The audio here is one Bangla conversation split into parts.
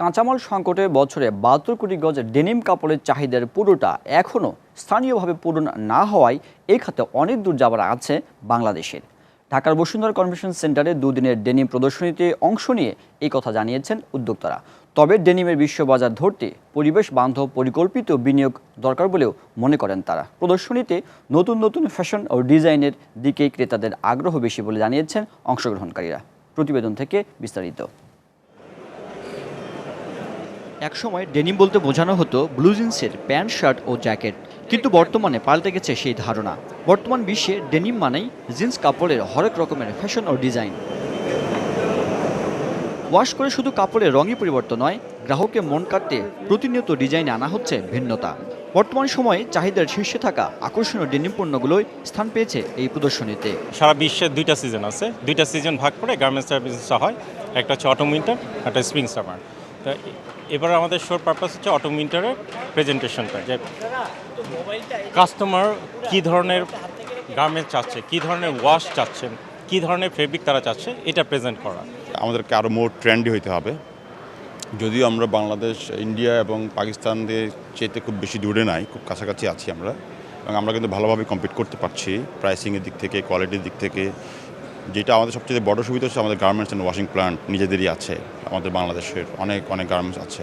কাঁচামাল সংকটে বছরে বাহাত্তর কোটি গজ ডেনিম কাপড়ের চাহিদার পুরোটা এখনও স্থানীয়ভাবে পূরণ না হওয়ায় এই খাতে অনেক দূর যাবার আছে বাংলাদেশের। ঢাকার বসুন্ধরা কনভেনশন সেন্টারে দুদিনের ডেনিম প্রদর্শনীতে অংশ নিয়ে এই কথা জানিয়েছেন উদ্যোক্তারা। তবে ডেনিমের বিশ্ববাজার ধরতে পরিবেশ বান্ধব পরিকল্পিত বিনিয়োগ দরকার বলেও মনে করেন তারা। প্রদর্শনীতে নতুন নতুন ফ্যাশন ও ডিজাইনের দিকে ক্রেতাদের আগ্রহ বেশি বলে জানিয়েছেন অংশগ্রহণকারীরা। প্রতিবেদন থেকে বিস্তারিত। একসময় ডেনিম বলতে বোঝানো হতো ব্লু জিন্সের প্যান্ট, শার্ট ও জ্যাকেট। কিন্তু বর্তমানে পাল্টে গেছে সেই ধারণা। বর্তমান বিশ্বে ডেনিম মানেই জিন্স কাপড়ের হরেক রকমের ফ্যাশন ও ডিজাইন। ওয়াশ করে শুধু কাপড়ের রঙই পরিবর্তন নয় গ্রাহকের মন কাটতে প্রতিনিয়ত ডিজাইনে আনা হচ্ছে ভিন্নতা। বর্তমান সময়ে চাহিদার শীর্ষে থাকা আকর্ষণীয় ডেনিম পণ্যগুলোই স্থান পেয়েছে এই প্রদর্শনীতে। সারা বিশ্বে দুইটা সিজন আছে। দুইটা সিজন ভাগ করে গার্মেন্টসের বিজনেসটা হয়। একটা হচ্ছে অটো উইন্টার একটা স্প্রিং সামার তো এবার আমাদের শোর পারপাস হচ্ছে অটো উইন্টারের প্রেজেন্টেশনটা যে কাস্টমার কী ধরনের গার্মেন্টস চাচ্ছে, কী ধরনের ওয়াশ চাচ্ছেন, কী ধরনের ফেব্রিক তারা চাচ্ছে, এটা প্রেজেন্ট করা। আমাদেরকে আরও মোর ট্রেন্ডি হইতে হবে। যদিও আমরা বাংলাদেশ ইন্ডিয়া এবং পাকিস্তানদের চেয়েতে খুব বেশি দূরে নাই, খুব কাছাকাছি আছি আমরা, এবং আমরা কিন্তু ভালোভাবে কম্পিট করতে পারছি প্রাইসিংয়ের দিক থেকে কোয়ালিটির দিক থেকে যেটা আমাদের সবচেয়ে বড় সুবিধা হচ্ছে আমাদের গার্মেন্টস অ্যান্ড ওয়াশিং প্ল্যান্ট নিজেদেরই আছে। আমাদের বাংলাদেশের অনেক অনেক গার্মেন্টস আছে।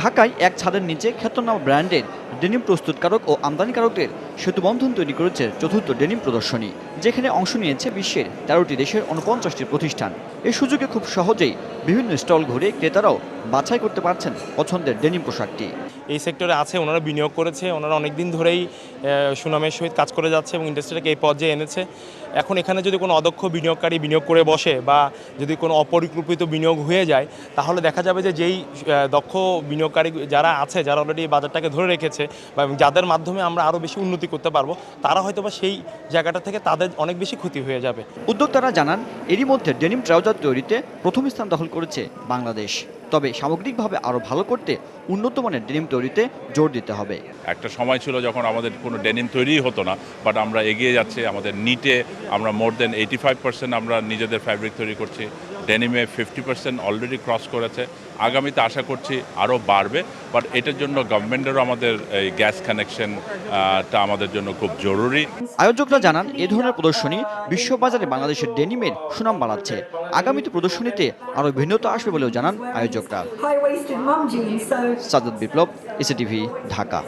ঢাকায় এক ছাদের নিচে খ্যাতনামা ব্র্যান্ডের ডেনিম প্রস্তুতকারক ও আমদানিকারকদের সেতুবন্ধন তৈরি করেছে চতুর্থ ডেনিম প্রদর্শনী, যেখানে অংশ নিয়েছে বিশ্বের তেরোটি দেশের উনপঞ্চাশটি প্রতিষ্ঠান। এই সুযোগে খুব সহজেই বিভিন্ন স্টল ঘুরে ক্রেতারাও বাছাই করতে পারছেন পছন্দের ডেনিম পোশাকটি। এই সেক্টরে আছে, ওনারা বিনিয়োগ করেছে, ওনারা অনেক দিন ধরেই সুনামের সহিত কাজ করে যাচ্ছে এবং ইন্ডাস্ট্রিটাকে এই পর্যায়ে এনেছে। এখন এখানে যদি কোনো অদক্ষ বিনিয়োগকারী বিনিয়োগ করে বসে বা যদি কোনো অপরিকল্পিত বিনিয়োগ হয়ে যায়, তাহলে দেখা যাবে যে যেই দক্ষ বিনিয়োগকারী যারা আছে, যারা অলরেডি বাজারটাকে ধরে রেখেছে বা যাদের মাধ্যমে আমরা আরও বেশি উন্নতি করতে পারব, তারা হয়তো বা সেই জায়গাটা থেকে তাদের অনেক বেশি ক্ষতি হয়ে যাবে। উদ্যোক্তারা জানান, এরই মধ্যে ডেনিম ট্রাউজার তৈরিতে প্রথম স্থান দখল করেছে বাংলাদেশ। তবে সামগ্রিকভাবে আরও ভালো করতে উন্নত মানের ডেনিম তৈরিতে জোর দিতে হবে। একটা সময় ছিল যখন আমাদের কোনো ডেনিম তৈরি হতো না বাট আমরা এগিয়ে যাচ্ছি, আমাদের নিটে আমরা মোর দেন এইটি ফাইভ পার্সেন্ট আমরা নিজেদের ফ্যাব্রিক তৈরি করছি। ডেনিমে ফিফটি পার্সেন্ট অলরেডি ক্রস করেছে। আগামীতে আশা করছি আরও বাড়বে বাট এটার জন্য গভর্নমেন্টেরও আমাদের এই গ্যাস কানেকশনটা আমাদের জন্য খুব জরুরি। আয়োজকরা জানান এ ধরনের প্রদর্শনী বিশ্ববাজারে বাংলাদেশের ডেনিমের সুনাম বাড়াচ্ছে। আগামীতে প্রদর্শনীতে আরও ভিন্নতা আসবে বলেও জানান আয়োজকরা। সাদত বিপ্লব এসিটিভি ঢাকা।